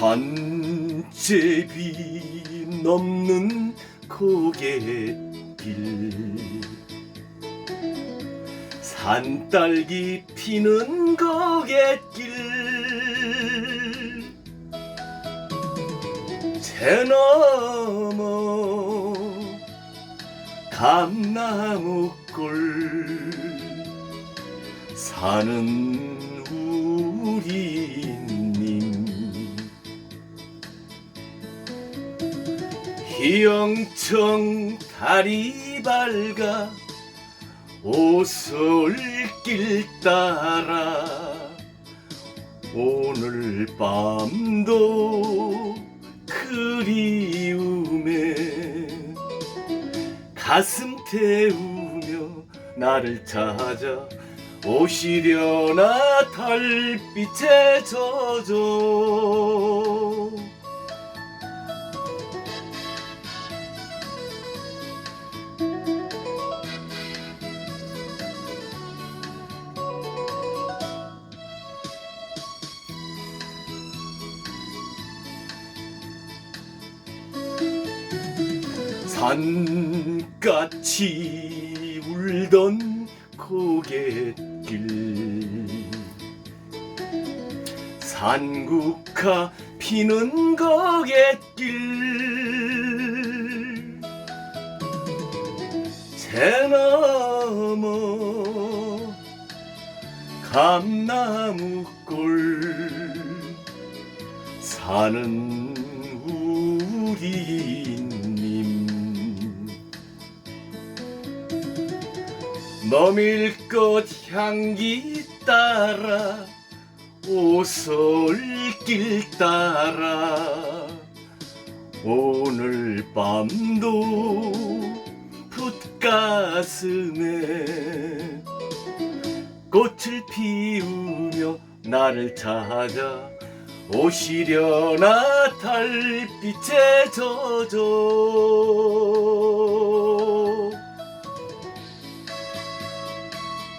산제비 넘는 고갯길 산딸기 피는 고갯길. 제너머 감나무골 사는 희영청 달이 밝아 오솔길 따라 오늘 밤도 그리움에 가슴 태우며 나를 찾아 오시려나 달빛에 젖어 산같이 울던 고갯길. 산국화 피는 고갯길. 제너머 감나무골 사는 우리 것 향기 따라 오솔길 따라. 오늘 밤도 붓가슴에 꽃을 피우며 나를 찾아 오시려나 달빛에 젖어